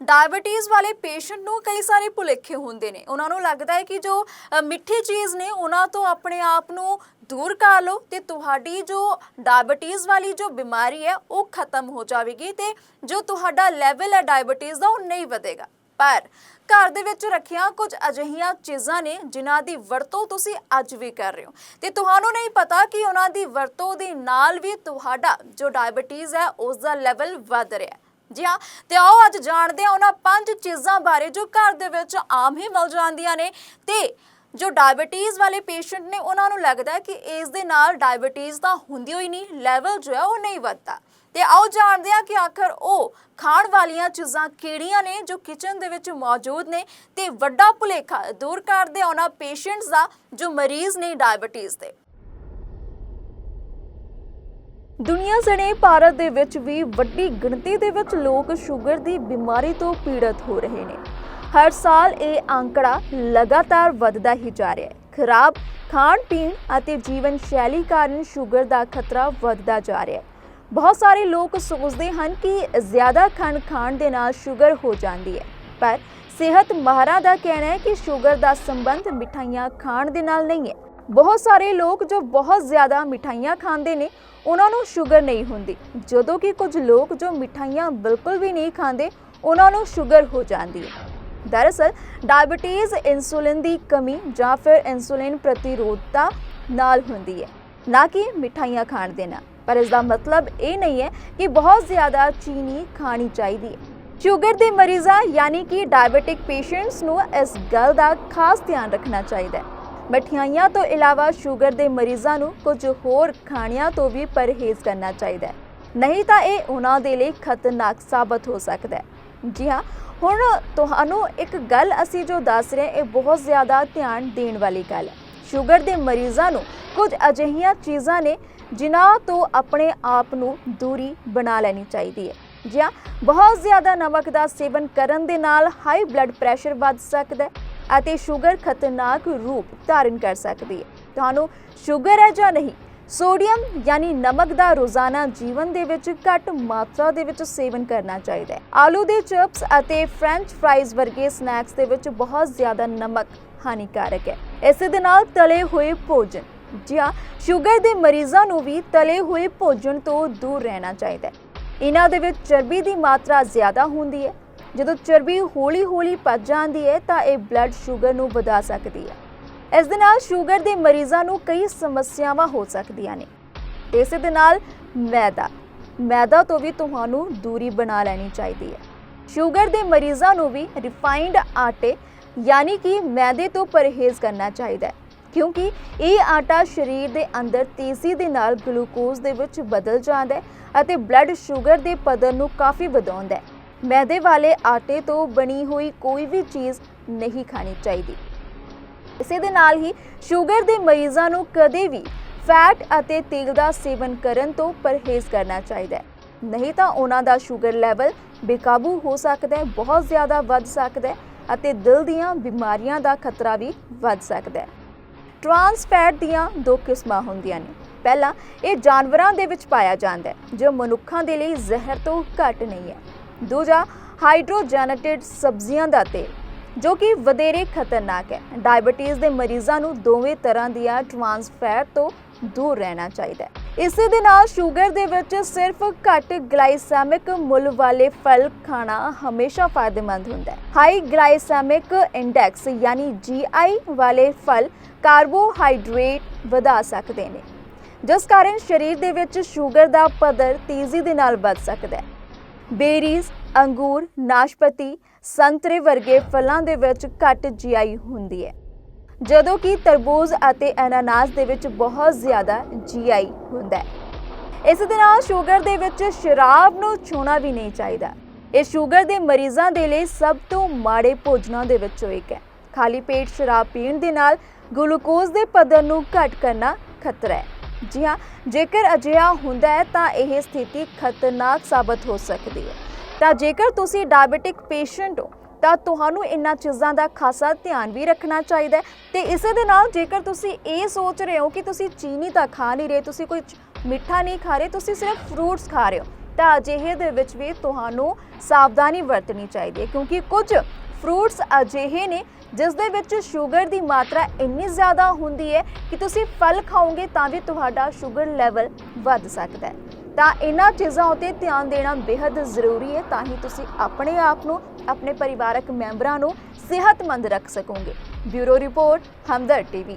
Diabetes ਵਾਲੇ patient ਨੂੰ ਕਈ ਸਾਰੇ ਭੁਲੇਖੇ ਹੁੰਦੇ ਨੇ। ਉਹਨਾਂ ਨੂੰ ਲੱਗਦਾ ਹੈ ਕਿ ਜੋ ਮਿੱਠੀ ਚੀਜ਼ ਨੇ, ਉਹਨਾਂ ਤੋਂ ਆਪਣੇ ਆਪ ਨੂੰ ਦੂਰ ਕਰ ਲਓ ਤੇ ਤੁਹਾਡੀ ਜੋ ਡਾਇਬੀਟੀਜ਼ ਵਾਲੀ ਜੋ ਬਿਮਾਰੀ ਹੈ, ਉਹ ਖਤਮ ਹੋ ਜਾਵੇਗੀ ਤੇ ਜੋ ਤੁਹਾਡਾ ਲੈਵਲ ਹੈ ਡਾਇਬੀਟੀਜ਼ ਦਾ, ਉਹ ਨਹੀਂ ਵਧੇਗਾ। ਪਰ ਘਰ ਦੇ ਵਿੱਚ ਰੱਖੀਆਂ ਕੁਝ ਅਜਿਹੀਆਂ ਚੀਜ਼ਾਂ ਨੇ, ਜਿਨ੍ਹਾਂ ਦੀ ਵਰਤੋਂ ਤੁਸੀਂ ਅੱਜ ਵੀ ਕਰ ਰਹੇ ਹੋ। ਤੇ ਤੁਹਾਨੂੰ ਨਹੀਂ ਪਤਾ ਕਿ ਉਹਨਾਂ ਦੀ ਵਰਤੋਂ ਦੇ ਨਾਲ ਵੀ ਤੁਹਾਡਾ ਜੋ ਡਾਇਬੀਟੀਜ਼ ਹੈ, ਉਸ ਦਾ ਲੈਵਲ ਵੱਧ ਰਿਹਾ ਹੈ। ਜੀ ਹਾਂ ਤੇ ਆਓ ਅੱਜ ਜਾਣਦੇ ਹਾਂ ਉਹਨਾਂ ਪੰਜ ਚੀਜ਼ਾਂ ਬਾਰੇ ਜੋ ਘਰ ਦੇ ਵਿੱਚ ਆਮ ਹੀ ਮਿਲ ਜਾਂਦੀਆਂ ਨੇ ਤੇ ਜੋ ਡਾਇਬੀਟੀਜ਼ ਵਾਲੇ ਪੇਸ਼ੈਂਟ ਨੇ ਉਹਨਾਂ ਨੂੰ ਲੱਗਦਾ ਹੈ ਕਿ ਇਸ ਦੇ ਨਾਲ ਡਾਇਬੀਟੀਜ਼ ਤਾਂ ਹੁੰਦੀ ਹੋਈ ਨਹੀਂ ਲੈਵਲ ਜੋ ਹੈ ਉਹ ਨਹੀਂ ਵੱਧਦਾ। ਤੇ ਆਓ ਜਾਣਦੇ ਹਾਂ ਕਿ ਆਖਰ ਉਹ ਖਾਣ ਵਾਲੀਆਂ ਚੀਜ਼ਾਂ ਕਿਹੜੀਆਂ ਨੇ ਜੋ ਕਿਚਨ ਦੇ ਵਿੱਚ ਮੌਜੂਦ ਨੇ ਤੇ ਵੱਡਾ ਭੁਲੇਖਾ ਦੂਰ ਕਰਦੇ ਆ ਉਹਨਾਂ ਪੇਸ਼ੈਂਟਸ ਦਾ ਜੋ ਮਰੀਜ਼ ਨੇ ਡਾਇਬੀਟੀਜ਼ ਦੇ। ਦੁਨੀਆ ਸਣੇ ਭਾਰਤ ਦੇ ਵਿੱਚ ਵੀ ਵੱਡੀ ਗਿਣਤੀ ਦੇ ਵਿੱਚ ਲੋਕ ਸ਼ੂਗਰ ਦੀ ਬਿਮਾਰੀ ਤੋਂ ਪੀੜਤ ਹੋ ਰਹੇ ਨੇ। ਹਰ ਸਾਲ ਇਹ ਅੰਕੜਾ ਲਗਾਤਾਰ ਵੱਧਦਾ ਹੀ ਜਾ ਰਿਹਾ ਹੈ। ਖਰਾਬ ਖਾਣ ਪੀਣ ਅਤੇ ਜੀਵਨ ਸ਼ੈਲੀ ਕਾਰਨ ਸ਼ੂਗਰ ਦਾ ਖਤਰਾ ਵੱਧਦਾ ਜਾ ਰਿਹਾ ਹੈ। ਬਹੁਤ ਸਾਰੇ ਲੋਕ ਸੋਚਦੇ ਹਨ ਕਿ ਜ਼ਿਆਦਾ ਖੰਡ ਖਾਣ ਦੇ ਨਾਲ ਸ਼ੂਗਰ ਹੋ ਜਾਂਦੀ ਹੈ। ਪਰ ਸਿਹਤ ਮਾਹਰਾਂ ਦਾ ਕਹਿਣਾ ਹੈ ਕਿ ਸ਼ੂਗਰ ਦਾ ਸੰਬੰਧ ਮਿਠਾਈਆਂ ਖਾਣ ਦੇ ਨਾਲ ਨਹੀਂ ਹੈ। ਬਹੁਤ ਸਾਰੇ ਲੋਕ ਜੋ ਬਹੁਤ ਜ਼ਿਆਦਾ ਮਿਠਾਈਆਂ ਖਾਂਦੇ ਨੇ, ਉਹਨਾਂ ਨੂੰ ਸ਼ੂਗਰ ਨਹੀਂ ਹੁੰਦੀ। ਜਦੋਂ ਕਿ ਕੁਝ ਲੋਕ ਜੋ ਮਿਠਾਈਆਂ ਬਿਲਕੁਲ ਵੀ ਨਹੀਂ ਖਾਂਦੇ, ਉਹਨਾਂ ਨੂੰ ਸ਼ੂਗਰ ਹੋ ਜਾਂਦੀ ਹੈ। ਦਰਅਸਲ, ਡਾਇਬੀਟੀਜ਼ ਇਨਸੂਲਿਨ ਦੀ ਕਮੀ ਜਾਂ ਫਿਰ ਇਨਸੂਲਿਨ ਪ੍ਰਤੀਰੋਧਤਾ ਨਾਲ ਹੁੰਦੀ ਹੈ। ਨਾ ਕਿ ਮਿਠਾਈਆਂ ਖਾਣ ਦੇ ਨਾਲ। ਪਰ ਇਸ ਦਾ ਮਤਲਬ ਇਹ ਨਹੀਂ ਹੈ ਕਿ ਬਹੁਤ ਜ਼ਿਆਦਾ ਚੀਨੀ ਖਾਣੀ ਚਾਹੀਦੀ ਹੈ। ਸ਼ੂਗਰ ਦੇ ਮਰੀਜ਼ਾਂ, ਯਾਨੀ ਕਿ ਡਾਇਬੀਟਿਕ ਪੇਸ਼ੈਂਟਸ ਨੂੰ ਇਸ ਗੱਲ ਦਾ ਖਾਸ ਧਿਆਨ ਰੱਖਣਾ ਚਾਹੀਦਾ ਹੈ। ਮਠਿਆਈਆਂ ਤੋਂ ਇਲਾਵਾ ਸ਼ੂਗਰ ਦੇ ਮਰੀਜ਼ਾਂ ਨੂੰ ਕੁਝ ਹੋਰ ਖਾਣਿਆਂ ਤੋਂ ਵੀ ਪਰਹੇਜ਼ ਕਰਨਾ ਚਾਹੀਦਾ ਹੈ। ਨਹੀਂ ਤਾਂ ਇਹ ਉਹਨਾਂ ਦੇ ਲਈ ਖਤਰਨਾਕ ਸਾਬਤ ਹੋ ਸਕਦਾ ਹੈ। ਜੀ ਹਾਂ, ਹੁਣ ਤੁਹਾਨੂੰ ਇੱਕ ਗੱਲ ਅਸੀਂ ਜੋ ਦੱਸ ਰਹੇ ਇਹ ਬਹੁਤ ਜ਼ਿਆਦਾ ਧਿਆਨ ਦੇਣ ਵਾਲੀ ਗੱਲ ਹੈ। ਸ਼ੂਗਰ ਦੇ ਮਰੀਜ਼ਾਂ ਨੂੰ ਕੁਝ ਅਜਿਹੀਆਂ ਚੀਜ਼ਾਂ ਨੇ ਜਿਨ੍ਹਾਂ ਤੋਂ ਆਪਣੇ ਆਪ ਨੂੰ ਦੂਰੀ ਬਣਾ ਲੈਣੀ ਚਾਹੀਦੀ ਹੈ। ਜੀ ਹਾਂ, ਬਹੁਤ ਜ਼ਿਆਦਾ ਨਮਕ ਦਾ ਸੇਵਨ ਕਰਨ ਦੇ ਨਾਲ ਹਾਈ ਬਲੱਡ ਪ੍ਰੈਸ਼ਰ ਵੱਧ ਸਕਦਾ ਹੈ। ਅਤੇ ਸ਼ੂਗਰ ਖਤਰਨਾਕ ਰੂਪ ਧਾਰਨ ਕਰ ਸਕਦੀ ਹੈ। ਤੁਹਾਨੂੰ ਸ਼ੂਗਰ ਹੈ ਜਾਂ ਨਹੀਂ, ਸੋਡੀਅਮ ਯਾਨੀ ਨਮਕ ਦਾ ਰੋਜ਼ਾਨਾ ਜੀਵਨ ਦੇ ਵਿੱਚ ਘੱਟ ਮਾਤਰਾ ਦੇ ਵਿੱਚ ਸੇਵਨ ਕਰਨਾ ਚਾਹੀਦਾ ਹੈ। ਆਲੂ ਦੇ ਚਿਪਸ ਅਤੇ ਫ੍ਰੈਂਚ ਫਰਾਈਜ਼ ਵਰਗੇ ਸਨੈਕਸ ਦੇ ਵਿੱਚ ਬਹੁਤ ਜ਼ਿਆਦਾ ਨਮਕ ਹਾਨੀਕਾਰਕ ਹੈ। ਇਸੇ ਦੇ ਨਾਲ ਤਲੇ ਹੋਏ ਭੋਜਨ ਜੀ ਹਾਂ ਸ਼ੂਗਰ ਦੇ ਮਰੀਜ਼ਾਂ ਨੂੰ ਵੀ ਤਲੇ ਹੋਏ ਭੋਜਨ ਤੋਂ ਦੂਰ ਰਹਿਣਾ ਚਾਹੀਦਾ ਹੈ। ਇਹਨਾਂ ਦੇ ਵਿੱਚ ਚਰਬੀ ਦੀ ਮਾਤਰਾ ਜ਼ਿਆਦਾ ਹੁੰਦੀ ਹੈ ਜਦੋਂ ਚਰਬੀ ਹੌਲੀ-ਹੌਲੀ ਪਚ ਜਾਂਦੀ ਹੈ, ਤਾਂ ਇਹ ਬਲੱਡ ਸ਼ੂਗਰ ਨੂੰ ਵਧਾ ਸਕਦੀ ਹੈ। ਇਸ ਦੇ ਨਾਲ ਸ਼ੂਗਰ ਦੇ ਮਰੀਜ਼ਾਂ ਨੂੰ ਕਈ ਸਮੱਸਿਆਵਾਂ ਹੋ ਸਕਦੀਆਂ ਨੇ। ਤੇ ਇਸੇ ਦੇ ਨਾਲ ਮੈਦਾ ਮੈਦਾ ਤੋਂ ਵੀ ਤੁਹਾਨੂੰ ਦੂਰੀ ਬਣਾ ਲੈਣੀ ਚਾਹੀਦੀ ਹੈ। ਸ਼ੂਗਰ ਦੇ ਮਰੀਜ਼ਾਂ ਨੂੰ ਵੀ ਰਿਫਾਈਨਡ ਆਟੇ, ਯਾਨੀ ਕਿ ਮੈਦੇ ਤੋਂ ਪਰਹੇਜ਼ ਕਰਨਾ ਚਾਹੀਦਾ ਹੈ, ਕਿਉਂਕਿ ਇਹ ਆਟਾ ਸਰੀਰ ਦੇ ਅੰਦਰ ਤੇਜ਼ੀ ਦੇ ਨਾਲ ਗਲੂਕੋਜ਼ ਦੇ ਵਿੱਚ ਬਦਲ ਜਾਂਦਾ ਹੈ ਅਤੇ ਬਲੱਡ ਸ਼ੂਗਰ ਦੇ ਪੱਧਰ ਨੂੰ ਕਾਫੀ ਵਧਾਉਂਦਾ ਹੈ। ਮੈਦੇ ਵਾਲੇ ਆਟੇ ਤੋਂ ਬਣੀ ਹੋਈ ਕੋਈ ਵੀ ਚੀਜ਼ ਨਹੀਂ ਖਾਣੀ ਚਾਹੀਦੀ। ਇਸੇ ਦੇ ਨਾਲ ਹੀ ਸ਼ੂਗਰ ਦੇ ਮਰੀਜ਼ਾਂ ਨੂੰ ਕਦੇ ਵੀ ਫੈਟ ਅਤੇ ਤੇਲ ਦਾ ਸੇਵਨ ਕਰਨ ਤੋਂ ਪਰਹੇਜ਼ ਕਰਨਾ ਚਾਹੀਦਾ ਹੈ। ਨਹੀਂ ਤਾਂ ਉਹਨਾਂ ਦਾ ਸ਼ੂਗਰ ਲੈਵਲ ਬੇਕਾਬੂ ਹੋ ਸਕਦਾ ਹੈ, ਬਹੁਤ ਜ਼ਿਆਦਾ ਵੱਧ ਸਕਦਾ ਹੈ ਅਤੇ ਦਿਲ ਦੀਆਂ ਬਿਮਾਰੀਆਂ ਦਾ ਖਤਰਾ ਵੀ ਵੱਧ ਸਕਦਾ ਹੈ। ਟਰਾਂਸ ਫੈਟ ਦੀਆਂ ਦੋ ਕਿਸਮਾਂ ਹੁੰਦੀਆਂ ਨੇ। ਪਹਿਲਾ ਇਹ ਜਾਨਵਰਾਂ ਦੇ ਵਿੱਚ ਪਾਇਆ ਜਾਂਦਾ ਹੈ, ਜੋ ਮਨੁੱਖਾਂ ਦੇ ਲਈ ਜ਼ਹਿਰ ਤੋਂ ਘੱਟ ਨਹੀਂ ਹੈ। ਦੂਜਾ, ਹਾਈਡਰੋਜੈਨੇਟਿਡ ਸਬਜ਼ੀਆਂ ਦਾ ਤੇਲ, ਜੋ ਕਿ ਵਧੇਰੇ ਖਤਰਨਾਕ ਹੈ। ਡਾਇਬੀਟੀਜ਼ ਦੇ ਮਰੀਜ਼ਾਂ ਨੂੰ ਦੋਵੇਂ ਤਰ੍ਹਾਂ ਦੀਆਂ ਟਰਾਂਸ ਫੈਟ ਤੋਂ ਦੂਰ ਰਹਿਣਾ ਚਾਹੀਦਾ ਹੈ। ਇਸੇ ਦੇ ਨਾਲ ਸ਼ੂਗਰ ਦੇ ਵਿੱਚ ਸਿਰਫ ਘੱਟ ਗਲਾਈਸੈਮਿਕ ਮੁੱਲ ਵਾਲੇ ਫਲ ਖਾਣਾ ਹਮੇਸ਼ਾ ਫਾਇਦੇਮੰਦ ਹੁੰਦਾ ਹੈ। ਹਾਈ ਗਲਾਈਸੈਮਿਕ ਇੰਡੈਕਸ ਯਾਨੀ GI ਵਾਲੇ ਫਲ ਕਾਰਬੋਹਾਈਡਰੇਟ ਵਧਾ ਸਕਦੇ ਨੇ, ਜਿਸ ਕਾਰਨ ਸਰੀਰ ਦੇ ਵਿੱਚ ਸ਼ੂਗਰ ਦਾ ਪੱਧਰ ਤੇਜ਼ੀ ਦੇ ਨਾਲ ਵੱਧ ਸਕਦਾ ਹੈ। ਬੇਰੀਜ਼, ਅੰਗੂਰ, ਨਾਸ਼ਪਤੀ, ਸੰਤਰੇ ਵਰਗੇ ਫਲਾਂ ਦੇ ਵਿੱਚ ਘੱਟ ਜੀਆਈ ਹੁੰਦੀ ਹੈ। ਜਦੋਂ ਕਿ ਤਰਬੂਜ਼ ਅਤੇ ਅਨਾਨਾਸ ਦੇ ਵਿੱਚ ਬਹੁਤ ਜ਼ਿਆਦਾ ਜੀਆਈ ਹੁੰਦਾ ਹੈ। ਇਸ ਦੇ ਨਾਲ ਸ਼ੂਗਰ ਦੇ ਵਿੱਚ ਸ਼ਰਾਬ ਨੂੰ ਛੂਣਾ ਵੀ ਨਹੀਂ ਚਾਹੀਦਾ। ਇਹ ਸ਼ੂਗਰ ਦੇ ਮਰੀਜ਼ਾਂ ਦੇ ਲਈ ਸਭ ਤੋਂ ਮਾੜੇ ਭੋਜਨਾਂ ਦੇ ਵਿੱਚੋਂ ਇੱਕ ਹੈ। ਖਾਲੀ ਪੇਟ ਸ਼ਰਾਬ ਪੀਣ ਦੇ ਨਾਲ ਗਲੂਕੋਜ਼ ਦੇ ਪੱਧਰ ਨੂੰ ਘਟ ਕਰਨਾ ਖਤਰਾ ਹੈ। ਜੀ ਹਾਂ, ਜੇਕਰ ਅਜਿਹਾ ਹੁੰਦਾ ਹੈ ਤਾਂ ਇਹ ਸਥਿਤੀ ਖਤਰਨਾਕ ਸਾਬਤ ਹੋ ਸਕਦੀ ਹੈ। ਤਾਂ ਜੇਕਰ ਤੁਸੀਂ ਡਾਇਬੀਟਿਕ ਪੇਸ਼ੈਂਟ ਹੋ, ਤਾਂ ਤੁਹਾਨੂੰ ਇਹਨਾਂ ਚੀਜ਼ਾਂ ਦਾ ਖਾਸਾ ਧਿਆਨ ਵੀ ਰੱਖਣਾ ਚਾਹੀਦਾ ਹੈ। ਤੇ ਇਸੇ ਦੇ ਨਾਲ ਜੇਕਰ ਤੁਸੀਂ ਇਹ ਸੋਚ ਰਹੇ ਹੋ ਕਿ ਤੁਸੀਂ ਚੀਨੀ ਤਾਂ ਖਾ ਨਹੀਂ ਰਹੇ, ਤੁਸੀਂ ਕੋਈ ਮਿੱਠਾ ਨਹੀਂ ਖਾ ਰਹੇ, ਤੁਸੀਂ ਸਿਰਫ ਫਰੂਟਸ ਖਾ ਰਹੇ ਹੋ, ਤਾਂ ਅਜਿਹੇ ਦੇ ਵਿੱਚ ਵੀ ਤੁਹਾਨੂੰ ਸਾਵਧਾਨੀ ਵਰਤਣੀ ਚਾਹੀਦੀ ਹੈ। ਕਿਉਂਕਿ ਕੁਝ ਫਰੂਟਸ ਅਜਿਹੇ ਨੇ ਜਿਸ ਦੇ ਵਿੱਚ ਸ਼ੂਗਰ ਦੀ ਮਾਤਰਾ ਇੰਨੀ ਜ਼ਿਆਦਾ ਹੁੰਦੀ ਹੈ ਕਿ ਤੁਸੀਂ ਫਲ ਖਾਓਗੇ ਤਾਂ ਵੀ ਤੁਹਾਡਾ ਸ਼ੂਗਰ ਲੈਵਲ ਵੱਧ ਸਕਦਾ ਹੈ। ਤਾਂ ਇਹਨਾਂ ਚੀਜ਼ਾਂ ਉਤੇ ਧਿਆਨ ਦੇਣਾ ਬੇहद ਜ਼ਰੂਰੀ ਹੈ ਤਾਂ ਹੀ ਤੁਸੀਂ ਆਪਣੇ ਆਪ ਨੂੰ, ਆਪਣੇ ਪਰਿਵਾਰਕ ਮੈਂਬਰਾਂ ਨੂੰ ਸਿਹਤਮੰਦ ਰੱਖ ਸਕੋਗੇ। Bureau report, Hamdard TV.